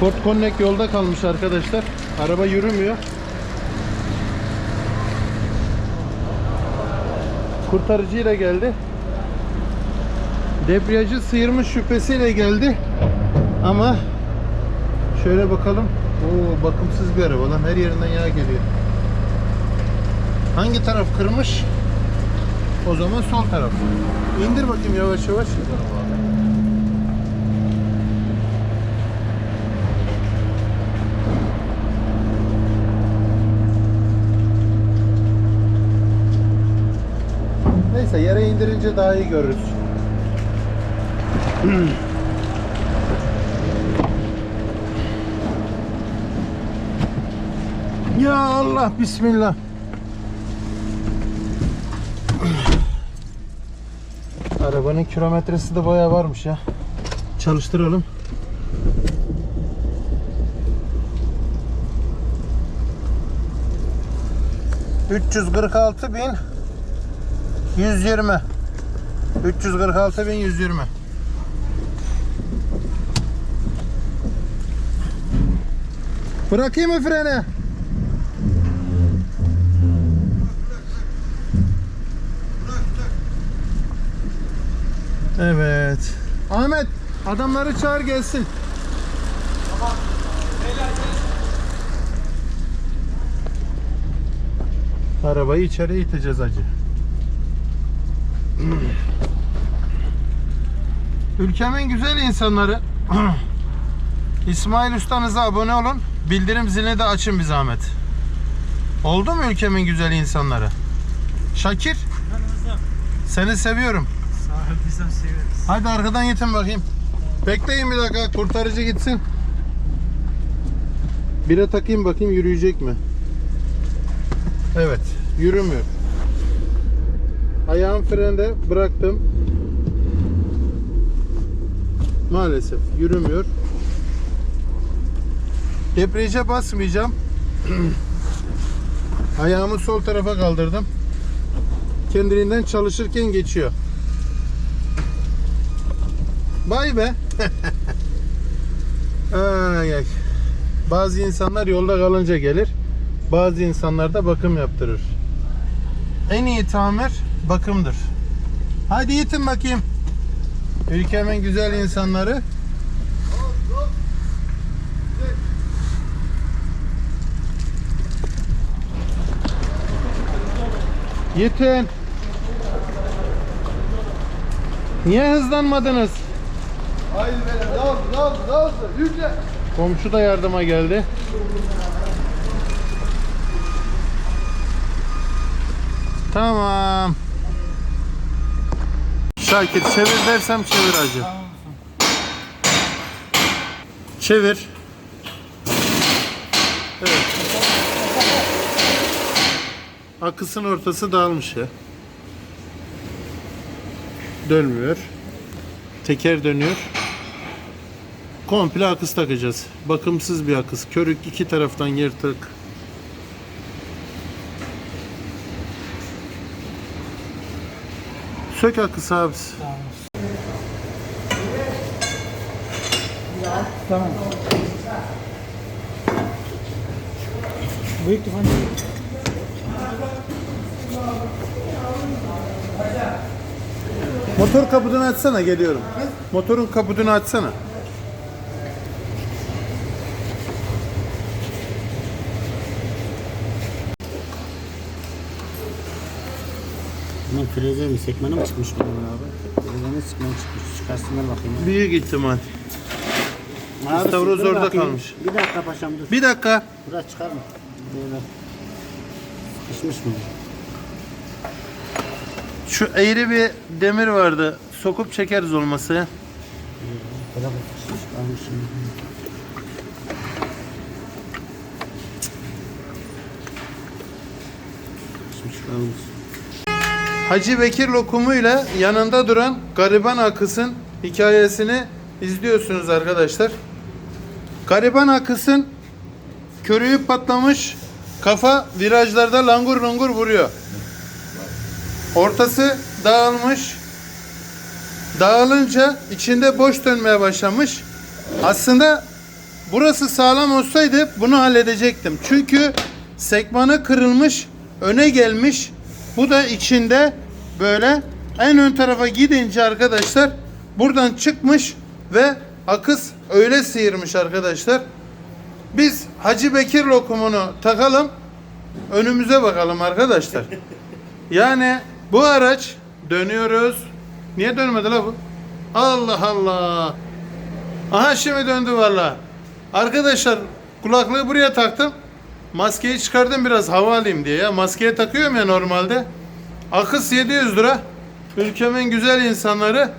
Ford Connect yolda kalmış arkadaşlar. Araba yürümüyor. Kurtarıcıyla geldi. Debriyajı sıyırmış şüphesiyle geldi. Ama şöyle bakalım. Oo bakımsız bir araba lan. Her yerinden yağ geliyor. Hangi taraf kırmış? O zaman sol taraf. İndir bakayım yavaş yavaş. Neyse yere indirince daha iyi görürüz. ya Allah bismillah. Arabanın kilometresi de bayağı varmış ya. Çalıştıralım. ...346 bin... ...120... ...346 bin 120... ...bırakayım mı freni? Evet. Ahmet adamları çağır gelsin. Arabayı içeri iteceğiz acı. Ülkemin güzel insanları İsmail Ustanıza abone olun. Bildirim zilini de açın bir zahmet. Oldu mu ülkemin güzel insanları? Şakir seni seviyorum. Ol bizden severiz. Hadi arkadan gitsin bakayım. Bekleyin bir dakika kurtarıcı gitsin. Bire takayım bakayım yürüyecek mi? Evet yürümüyor. Ayağım frende bıraktım. Maalesef yürümüyor. Debriyaja basmayacağım. Ayağımı sol tarafa kaldırdım. Kendiliğinden çalışırken geçiyor. Vay be. ay ay. Bazı insanlar yolda kalınca gelir. Bazı insanlar da bakım yaptırır. En iyi tamir bakımdır. Hadi yitin bakayım. Ülkemin güzel insanları. Yitin. Niye hızlanmadınız? Hayır daha hızlı daha hızlı yükle. Komşu da yardıma geldi. Tamam. Şakir çevir dersem çevir hacı. Çevir. Evet. Akısın ortası dağılmış ya. Dönmüyor. Teker dönüyor. Komple akıs takacağız. Bakımsız bir akıs. Körük iki taraftan yırtık. Sök akısı abisi. Tamam. Büyük tufan değil. Motor kaputunu açsana geliyorum. Motorun kaputunu açsana. Freze mi sekmanı mı çıkmış bunun abi? Freze mi sekmanı çıkmış? Çıkarsınlar bakayım. Büyük ihtimal. Abi, İstavroz dur orada bakayım. kalmış. Bir dakika paşam dur. Bir dakika. Burası çıkar mı? Böyle. Sıkışmış mı? Şu eğri bir demir vardı. Sokup çekeriz olması. Bir sıkışmış kalmış. şimdi. Sıkışmış kalmış. Hacı Bekir lokumuyla yanında duran gariban akısın hikayesini izliyorsunuz arkadaşlar. Gariban akısın körüğü patlamış kafa virajlarda langur lungur vuruyor. Ortası dağılmış. Dağılınca içinde boş dönmeye başlamış. Aslında burası sağlam olsaydı bunu halledecektim. Çünkü sekmanı kırılmış, öne gelmiş. Bu da içinde böyle en ön tarafa gidince arkadaşlar buradan çıkmış ve akıs öyle sıyırmış arkadaşlar. Biz Hacı Bekir lokumunu takalım. Önümüze bakalım arkadaşlar. Yani bu araç dönüyoruz. Niye dönmedi la bu? Allah Allah. Aha şimdi döndü valla. Arkadaşlar kulaklığı buraya taktım. Maskeyi çıkardım biraz hava alayım diye ya. Maskeye takıyorum ya normalde. Akıs 700 lira. Ülkemin güzel insanları.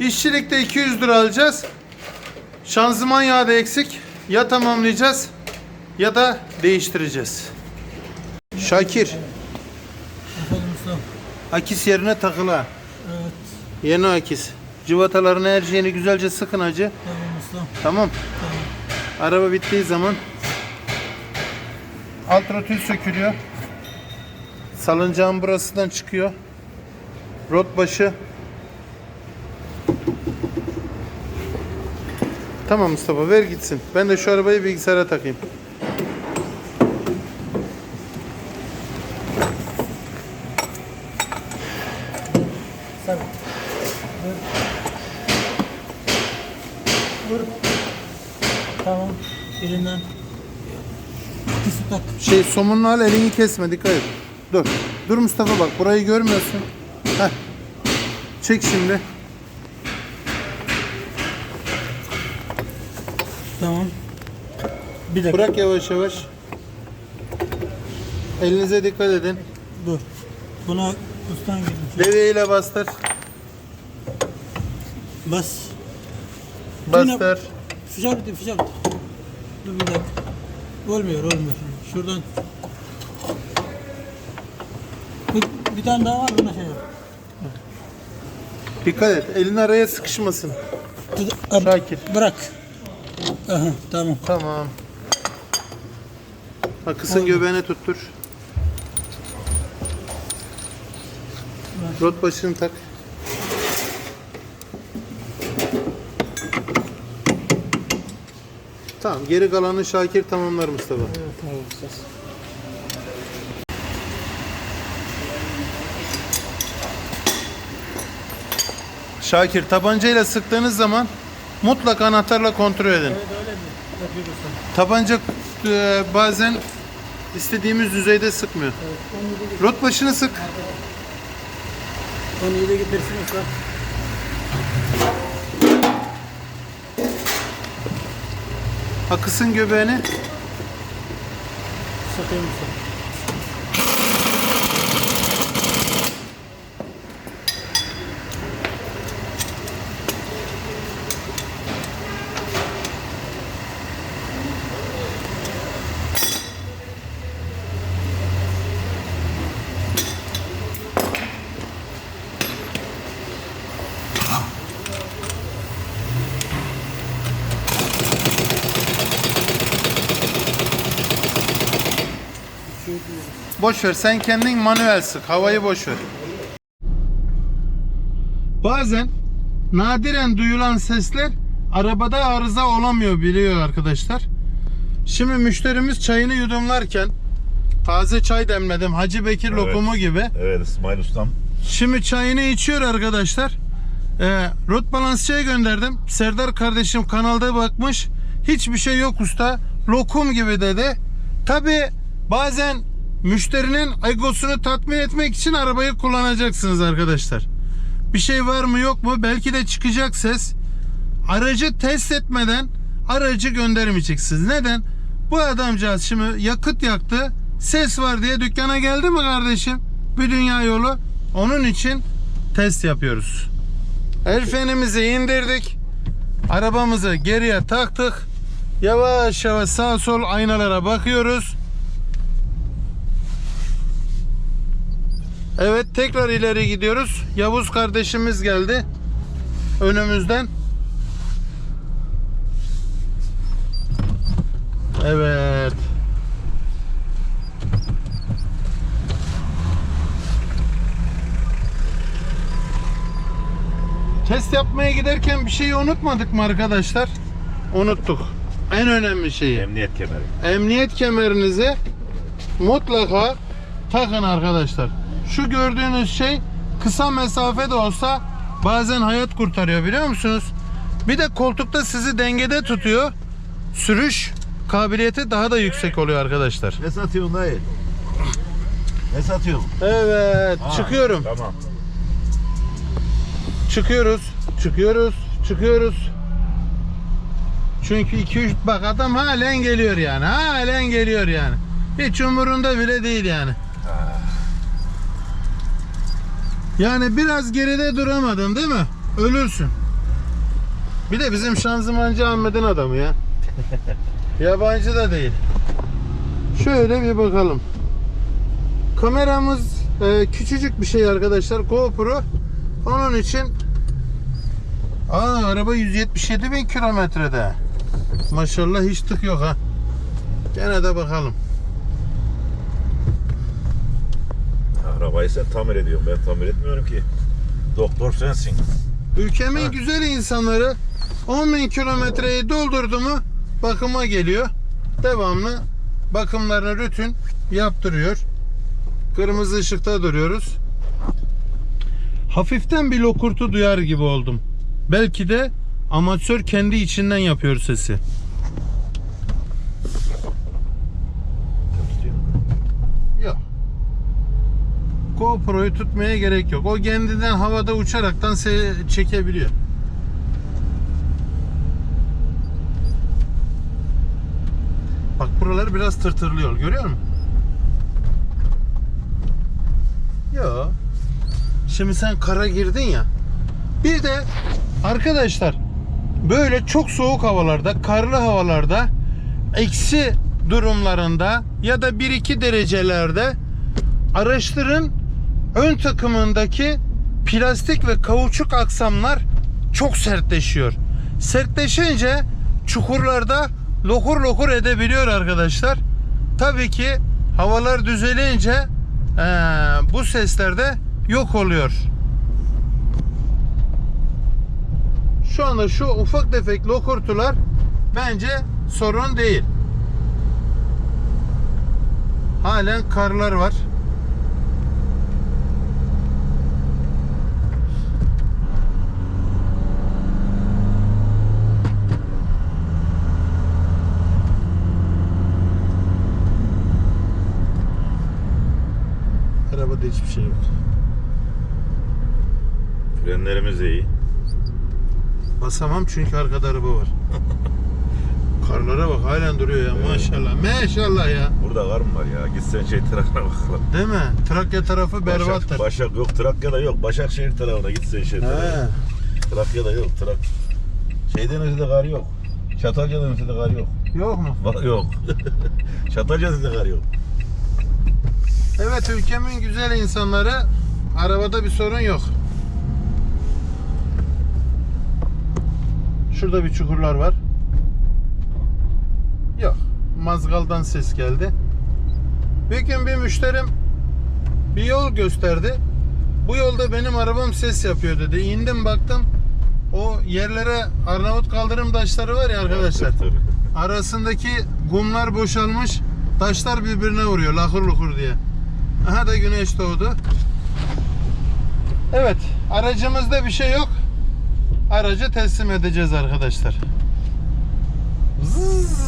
İşçilikte 200 lira alacağız. Şanzıman yağı da eksik. Ya tamamlayacağız ya da değiştireceğiz. Şakir. Akis yerine takıla. Evet. Yeni akis. Civatalarını her şeyini güzelce sıkın acı. Tamam ustam. Tamam. Araba bittiği zaman alt rotül sökülüyor. Salıncağın burasından çıkıyor. Rot başı. Tamam Mustafa ver gitsin. Ben de şu arabayı bilgisayara takayım. Sen. Dur. Dur. Tamam. Elinden. İkisi tak. Şey somunlu al elini kesme dikkat et. Dur. Dur Mustafa bak burayı görmüyorsun. Heh. Çek şimdi. Tamam. Bir dakika. Bırak yavaş yavaş. Elinize dikkat edin. Dur. Buna ustan gelin. Levyeyle bastır. Bas. Bastır. Sıcak dur, sıcak dur. Dur bir dakika. Olmuyor, olmuyor. Şuradan. Bir, bir tane daha var, buna şey yap. Dikkat et. Elin araya sıkışmasın. Ab- Şakir. Bırak. Aha, tamam. Tamam. Akısın göbeğine tuttur. Rot başını tak. Tamam geri kalanı Şakir tamamlar Mustafa. Şakir tabancayla sıktığınız zaman mutlaka anahtarla kontrol edin. Evet öyle mi? Yapıyoruz. Tabanca e, bazen istediğimiz düzeyde sıkmıyor. Rot başını sık. Onu iyi de getirsin usta. Akısın göbeğini. Satayım usta. Boş ver sen kendin manuel sık. Havayı boş ver. Bazen nadiren duyulan sesler arabada arıza olamıyor biliyor arkadaşlar. Şimdi müşterimiz çayını yudumlarken taze çay demledim. Hacı Bekir Evet. lokumu gibi. Evet İsmail Ustam. Şimdi çayını içiyor arkadaşlar. Ee, rot balansçıya gönderdim. Serdar kardeşim kanalda bakmış. Hiçbir şey yok usta. Lokum gibi dedi. Tabi bazen müşterinin egosunu tatmin etmek için arabayı kullanacaksınız arkadaşlar. Bir şey var mı yok mu? Belki de çıkacak ses. Aracı test etmeden aracı göndermeyeceksiniz. Neden? Bu adamcağız şimdi yakıt yaktı. Ses var diye dükkana geldi mi kardeşim? Bir dünya yolu. Onun için test yapıyoruz. El frenimizi indirdik. Arabamızı geriye taktık. Yavaş yavaş sağ sol aynalara bakıyoruz. Evet tekrar ileri gidiyoruz. Yavuz kardeşimiz geldi. Önümüzden. Evet. Test yapmaya giderken bir şeyi unutmadık mı arkadaşlar? Unuttuk. en önemli şeyi. Emniyet kemeri. Emniyet kemerinizi mutlaka takın arkadaşlar. Şu gördüğünüz şey kısa mesafe de olsa bazen hayat kurtarıyor biliyor musunuz? Bir de koltukta sizi dengede tutuyor. Sürüş kabiliyeti daha da yüksek oluyor arkadaşlar. Ne satıyorsun dayı? Ne satıyorsun? Evet, Ha, çıkıyorum. Tamam. Çıkıyoruz. Çıkıyoruz. Çıkıyoruz. Çünkü 2-3 bak adam halen geliyor yani. Halen geliyor yani. Hiç umurunda bile değil yani. Yani biraz geride duramadın değil mi? Ölürsün. Bir de bizim şanzımancı Ahmet'in adamı ya. Yabancı da değil. Şöyle bir bakalım. Kameramız e, küçücük bir şey arkadaşlar. GoPro. Onun için Aa araba 177 bin kilometrede. Maşallah hiç tık yok ha. Gene de bakalım. Arabayı sen tamir ediyorsun. Ben tamir etmiyorum ki. Doktor sensin. Ülkemin güzel insanları 10 bin kilometreyi doldurdu mu bakıma geliyor. Devamlı bakımlarını rutin yaptırıyor. Kırmızı ışıkta duruyoruz. Hafiften bir lokurtu duyar gibi oldum. Belki de amatör kendi içinden yapıyor sesi. Yok. GoPro'yu tutmaya gerek yok. O kendinden havada uçaraktan çekebiliyor. Bak buraları biraz tırtırlıyor. Görüyor musun? Yok. Şimdi sen kara girdin ya. Bir de arkadaşlar böyle çok soğuk havalarda, karlı havalarda eksi durumlarında ya da 1-2 derecelerde araçların ön takımındaki plastik ve kauçuk aksamlar çok sertleşiyor. Sertleşince çukurlarda lokur lokur edebiliyor arkadaşlar. Tabii ki havalar düzelince eee, bu sesler de yok oluyor. Şu anda şu ufak tefek lokurtular bence sorun değil. Halen karlar var. Arabada hiçbir şey yok. Frenlerimiz de iyi. Basamam çünkü arkada araba var. Karlara bak halen duruyor ya maşallah. Maşallah ya. Burada kar mı var ya? Gitsen şey tarafına bakalım. Değil mi? Trakya tarafı berbattır. Başak, Başak yok. Trakya'da yok. Başakşehir tarafına gitsen şey tarafına. He. Trakya'da yok. Trak... Şeyden ötede kar yok. Çatalca'dan ötede kar yok. Yok mu? Yok. Çatalca'da ötede kar yok. Evet ülkemin güzel insanları arabada bir sorun yok. Şurada bir çukurlar var. Yok. Mazgaldan ses geldi. Bir gün bir müşterim bir yol gösterdi. Bu yolda benim arabam ses yapıyor dedi. İndim baktım. O yerlere Arnavut kaldırım taşları var ya arkadaşlar. Arasındaki kumlar boşalmış. Taşlar birbirine vuruyor lahır lukur diye. Aha da güneş doğdu. Evet aracımızda bir şey yok. Aracı teslim edeceğiz arkadaşlar. Zzz.